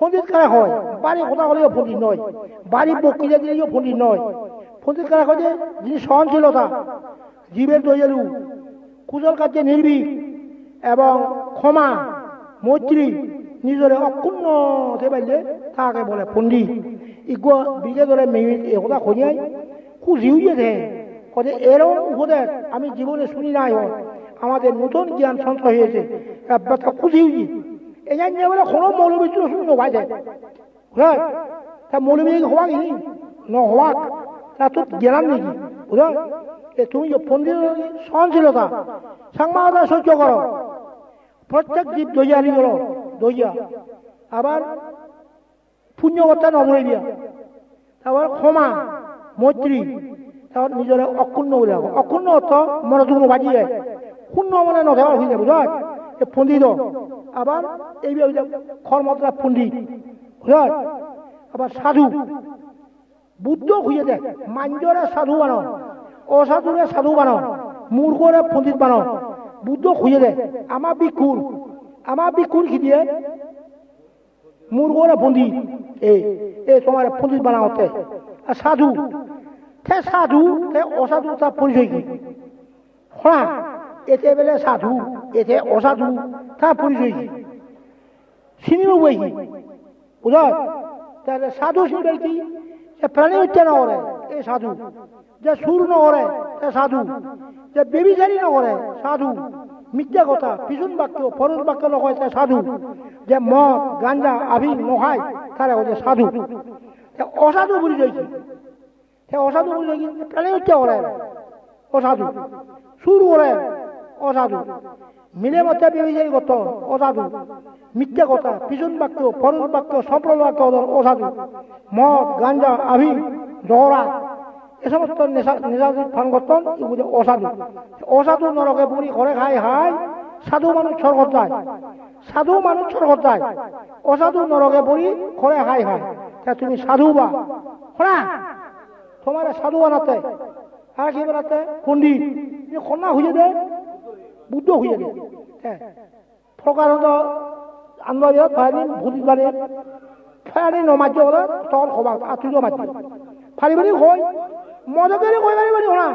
পন্ডিত কারা হয়? বাড়ি কথা হলেও পন্ডিত নয়। বাড়ি বক্তৃতা দিলেও পন্ডিত নয়। পন্ডিত কারা হয় যে, যিনি সহনশীলতা, জীবের দয়ালু, কুশল কার্যে নির্ভীক এবং ক্ষমা, মৈত্রী, নিজরে অক্ষুণ্ণ হতে পারলে তাকে বলে পণ্ডিত। ইগো বিজে ধরে মেয়ে একথা খোঁজাই খুশি হইয়েছে কদে এরকম উপদেশ আমি জীবনে শুনি নাই হয়। আমাদের নতুন জ্ঞান সঞ্চয় হয়েছে। ব্যাপারটা খুশি হইছি এই নিয়ে বলে কোনো মৌলবী ছিল শুনে নভাই যায়। বুঝলেন তা মৌলবী হওয়া কি? ন হওয়া তা তো জ্ঞান নাকি? বুঝলেন এ তুমি যে পন্ডিত সহনশীলতা সাংবাদিকতা সহ্য করো প্রত্যেক জীব দইয়ালি করো দইয়া আবার পুণ্যকর্তা নমরে দিয়া। তারপর ক্ষমা মৈত্রী তারপর নিজের অক্ষুণ্ণ বলে অক্ষুণ্ণ অর্থ মনোযোগ বাজি যায়। শূন্য মনে নথকা হয়ে যাবে বুঝল এ পণ্ডিত আবার এই খরমতরা বুঝল আবার সাধু। বুদ্ধ হয়ে যায় মাঞ্জরে সাধু বানো অসাধুরে সাধু বানো মূর্খরে পণ্ডিত বানো বুদ্ধ খুঁজে দেয় আমার বিকুর আমার বিকুর কি দিয়ে? মূর্খরে পণ্ডিত। এ এ তোমার পণ্ডিত বানা হতে আর সাধু। সে সাধু সে অসাধু তার পরিচয় কি? হ্যাঁ এতে বেলে সাধু। এতে অসাধু তার পরিচয় চিনিব বই বুঝল তাহলে সাধু চিনবে কি? প্রাণী হত্যা না করে, এ সাধু। যে সুর ন করে এ সাধু। যে বেবিচারি ন করে, সাধু। মিথ্যা কথা, পিছন বাক্য ফরজ বাক্য নকয় তে সাধু। যে মদ গাঞ্জা আভিন নখায় তারা হচ্ছে সাধু। অসাধু পরিচয় কি? সে অসাধু পরিচয় কি? প্রাণী হত্যা করে, অসাধু। সুর করে অসাধু মিলে মধ্যে বেবিচারি কত অসাধু মিথ্যা কথা, পিছন বাক্য ফরজ বাক্য সম্প্রদ বাক্য অসাধু মদ, গাঞ্জা, আভি, দহরা, এ সমস্ত এগুলো অসাধু অসাধু নরকে পুরি ঘরে খাই হাই সাধু মানুষ স্বর্গ যায়। সাধু মানুষ স্বর্গ যায়। অসাধু নরকে পুরি ঘরে খাই হাই তা তুমি সাধু বা? শোনা তোমার সাধু বানাতে। আর কি বানাতে? পণ্ডিত। কন্যা হয়ে দে। বুদ্ধ হয়ে দে হ্যাঁ। প্রকারত আনবা দিয়ে ফাইনি ভূতি বারে ফাইনি নমাজ্য করে তল খবা আতুজ মাজ্য ফারিবারি হয় মজাদারি কই? পারি পারি না।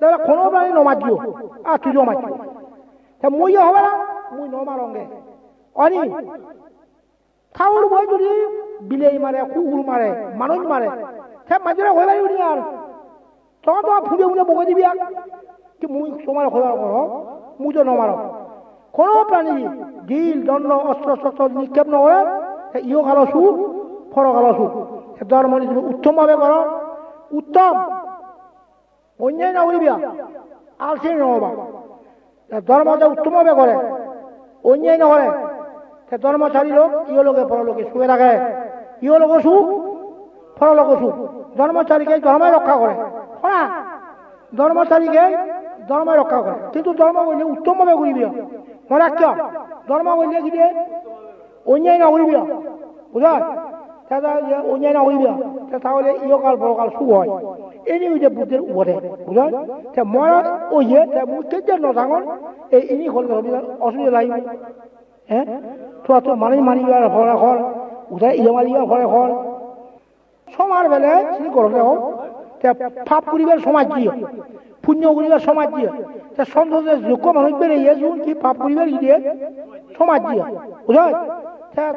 তাহলে কোনো প্রাণী নমাজ্য আর তুইও মাজ্য তা মুই হবে না, মুই নমারঙ্গে অনি ঠাউর বই যদি বিলেই মারে, কুকুর মারে মানুষ মারে সে মাঝে হয়ে পারিবি আর? তখন তোমার ফুটে ফুটে বকে দিবি আর। কি মুই তোমার খোলার করো মুই তো নমার কোনো প্রাণী ঢিল দণ্ড অস্ত্র শস্ত্র নিক্ষেপ নকরে ইও কালো সুখ ফর কালো সুখ ধর্ম তুমি উত্তমভাবে করো উত্তম অন্যায় না করিবিয়া আলসি নহবা ধর্ম যে উত্তমভাবে করে অন্যায় নকরে সে ধর্ম ছাড়ি লোক ইও লোকে পরলোকে সুখে থাকে ইও লোক সুখ পরলোক সুখ ধর্মচারীকে ধর্মে রক্ষা করে ধর্মচারীকে ধর্মে রক্ষা করে। কিন্তু ধর্ম করলে উত্তমভাবে করিবি মনে কিয় ধর্ম করলে কি অন্যায় না করিবি বুঝা তাহলে অন্যায় না করিবি তাহলে ইয়কাল পরকাল সুখ হয়। এনি হইতে বুদ্ধের উপরে। বুঝলেন মই ওই যে মুই কেতিয়া নথাঙন এই ইনি হল অসুবিধা লাগিব হ্যাঁ? তোরা তো মানি মানিবার ঘরে ঘর উঠাই ইয়ে মারিবার ঘরে ঘর সমার বেলে তিনি করলে হোক পাপ করিবার সমাজ দিয়ে, পুণ্য করিবার সমাজ দিয়ে। তা সন্তোষের যোগ্য মানুষ যখন কি পাপ করিবার ই দিয়ে সমাজ দিয়ে। বুঝলেন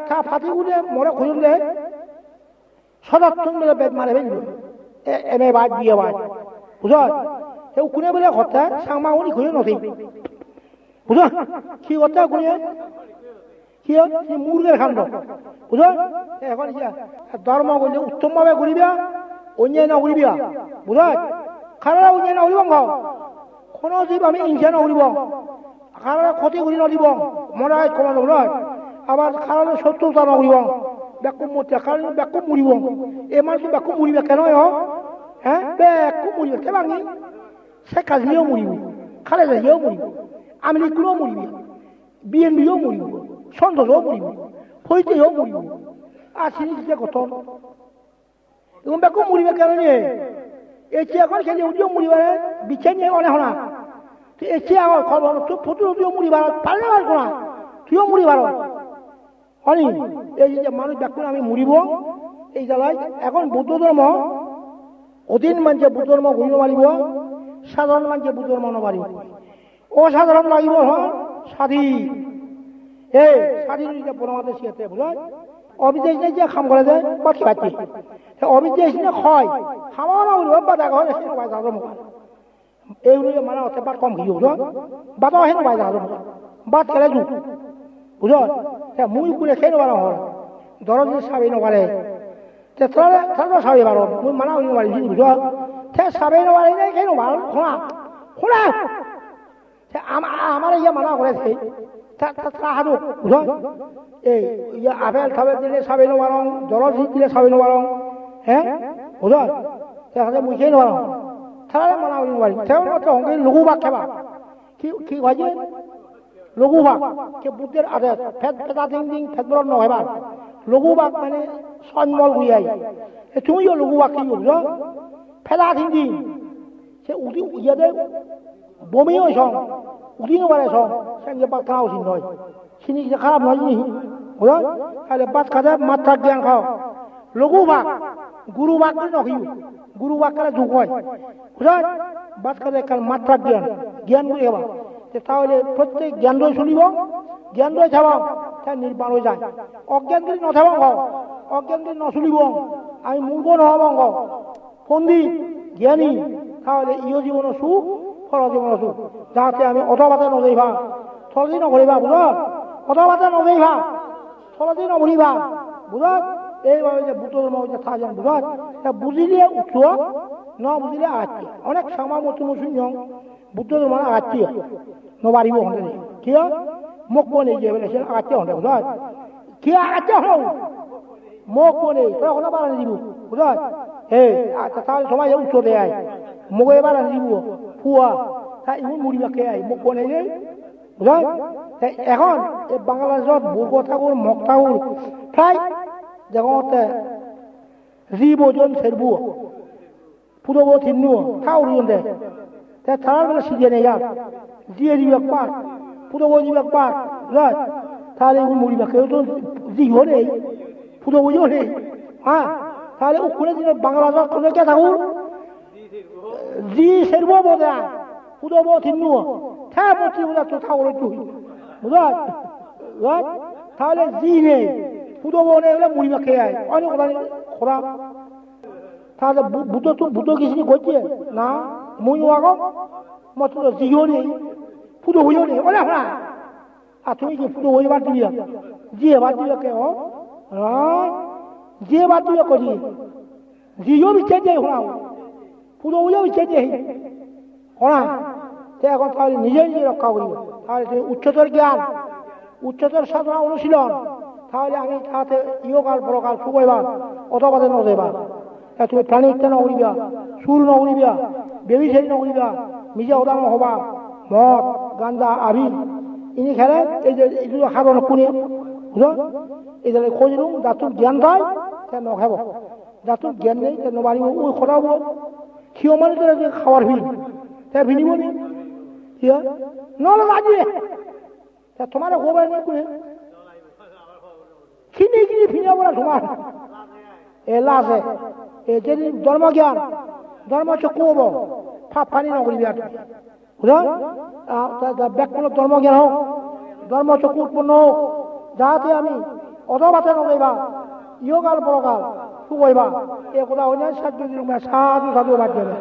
তা ফাটি উঠে মরে খুঁজলে সদার্থন বলে বেদ মারে ফেলল এম এ বাদ বিয়ে বাদ। বুঝল? সে কোনে বলে কথা? সাংমা উনি খুঁজে নথি। বুঝল? কি কথা কোনে? মুরগের খান্ড। বুঝল? এখন ধর্ম করলে উত্তমভাবে করিবা। করিবা বুঝল খারাপ অন্যায় না করিব কোনো জীব আমি হিংসা নকরিব খারাপ ক্ষতি কৰি নদিব মনে কমা নকল আবার খারাপ শত্রুতা নকরিব বেকুম মতিয়া কারণ বেকুম মরিব এ মানুষ বেকুম মরিবে কেন হ্যাঁ বেকুম মরিবে কে ভাঙি সে কাজলিও মরিব খালে যাইও মরিব আমি লিখলেও মরিব বিএনপিও মরিব সন্তোষও মরিব ফৈতেও মরিব আর এবং বেকুম মরিবে কেন নিয়ে? এসে এখন খেলে উঠিও মরিবারে বিছে নিয়ে অনেক না এসে আমার তো ফটো উঠিও মরিবার পারলে আর কোনা? তুইও মরিবার হয়নি এই যে মানুষ দেখুন আমি মরিব এই জ্বালায় এখন বুদ্ধ ধর্ম, অধীন মানুষে বুদ্ধ ধর্ম ঘুরিব মারিব, সাধারণ মানুষে বুদ্ধ ধর্ম নমারিব অসাধারণ লাগিব হন স্বাধীন। এই স্বাধীন যে পরমাতে সিয়াতে বুঝা অবিদেশ নেই যে খাম করে দেয় বা খাচ্ছি অবিদেশ নে হয় খাওয়া উড়ব বা দেখা হয় সেটা বাই মুখ এই উড়ে মানে অতে বাট কম ঘিও বুঝো বাতাও হেন বাই যাব মুখ বাট কেলে যুগ বুঝো মুই কুলে সেই নবাৰ হল দৰজ চাবি নবাৰে। তে তলে তলে চাবি বাৰ। মুই মানা উৰি নবাৰি বুঝো তে চাবি নবাৰি নাই সেই নবাৰ শুনা! আমাৰ ইয়া মানা কৰেছে তাহাঁতো বুঝো? এই আপেল থাবেল দিলে চাবি নবাৰং দৰজ দিলে চাবি নবাৰং হে? বুঝো? তাহাঁতে মুই সেই নবাৰং তাৰে মানা উৰি নবাৰি তেওঁ মতে লঘু বাক খেবা। কি কি হয় যে? লঘু ভাগ কে বুদ্ধের আদেশ ফেদ ফেদা দিং দিং ফেদ বড় নহবার লঘু ভাগ মানে সন্মল গুইয়াই তুমিও লঘু ভাগ কি বুঝো? ফেদা দিং দিং। সে উদি ইয়াদের বমিও সং উদি নবারে সং সে যে বাদ উচিত নয় চিনি খারাপ নয় জিনিস বুঝো তাহলে বাদ খাতে মাত্রা জ্ঞান খাও লঘু ভাগ গুরু ভাগ করে নখিও গুরু ভাগ করে হয় বুঝো বাদ খাতে কাল জ্ঞান জ্ঞান করে হবা তাহলে প্রত্যেক জ্ঞান রয়ে শুনিব জ্ঞান রয়ে ছাবাও তা নির্বাণ হয়ে যায় অজ্ঞান করে নথাবাং অজ্ঞান করে নশুনিব আমি মূর্খ নহবাং পন্ডিত জ্ঞানী তাহলে ইয় জীবন সুখ জীবন সুখ যাতে আমি অধবাতে নজেইবা থলদি নকরিবা বুঝ? অধবাতে নজেইবা থলদি নভরিবা বুঝ? এইভাবে যে বুত ধর্ম হচ্ছে থাকেন, বুঝ? বুঝিলে উচ্চ ন বুঝিলে আজকে অনেক সামা মতো শুনছ বুদ্ধ ধর্ম আগাচ্ছি নবারিব হন্ডে কিয় মোক কোনে যে বলে সে আগাচ্ছি হন্ডে বুঝ? কি আগাচ্ছি হল? মোক কোনে তোরা বাড়ানি দিব বুঝ? এই তাহলে সমাজে উচ্চ দেয় মোক এবার দিব ফুয়া তা ইমন মুড়িবা কে আই মোক কোনে যে বুঝ এখন এই বাংলাদেশত বুর্গ ঠাকুর মক প্রায় জগতে জীব ওজন সেরবু পুরো থিন্নু ঠাকুর দে। তা তার বেলা সিজে নেই আর দিয়ে দিবে পার পুরো দিবে পার রাত তাহলে মরিবে কেউ তো জিও নেই পুরো বুঝো নেই হ্যাঁ তাহলে ও খুলে দিলে বাংলা ভাষা কোনে কে থাকুন জি সেরব বোধা পুরো বো থিন্নু থা বলছি বোধা তো ঠাকুর তুই বুঝা রাত তাহলে জি নেই পুরো বো নেই বলে খেয়ে আয়। অনেক কথা খোরা তাহলে বুতো তো বুতো কিছু করছে না। মুই আগো। মতো জিও নেই। পুরো হইও নেই। ওরে হ্যাঁ। আর তুমি কি পুরো হই বাদ দিবি যে বাদ দিবে কে ও? যে বাদ দিবে করি জিও বিচ্ছে যে হলাও হইও বিচ্ছে যে হলা সে এখন তাহলে নিজে নিজে রক্ষা করিব। তাহলে তুমি উচ্চতর জ্ঞান, উচ্চতর সাধনা অনুশীলন, তাহলে আমি তাতে ইহকাল পরকাল সুগইবা অথবা নজেবা তুমি প্রাণী হত্যা নকরিবা চুর নকরিবা বেবিচারি নকরিবা নিজে ওদাম হবা, মদ গাঞ্জা আবি ইনি খেলে এই যে এইটো সাধন কোনে বুঝো এই যে খোঁজ লুম যাতোর জ্ঞান পায়, তে নখাব যাতোর জ্ঞান নেই, তে নবারিব ওই খরাব ক্ষীয় মানে খাওয়ার ভিড় তে ভিনিব নি কিয় তে তোমার ফিনাব না তোমার। এ লাজে, এ যদি ধর্মজ্ঞান ধর্ম হচ্ছে কব ফানি নকরিবি আর বুঝলেন ব্যাকরণ ধর্মজ্ঞান হোক ধর্ম চক্ষু উৎপন্ন হোক। যাহাতে আমি অধবাতে নগাইবা ইহকাল পরকাল সুগইবা। এ কথা হইলে সাধু সাধু বাদ দেবে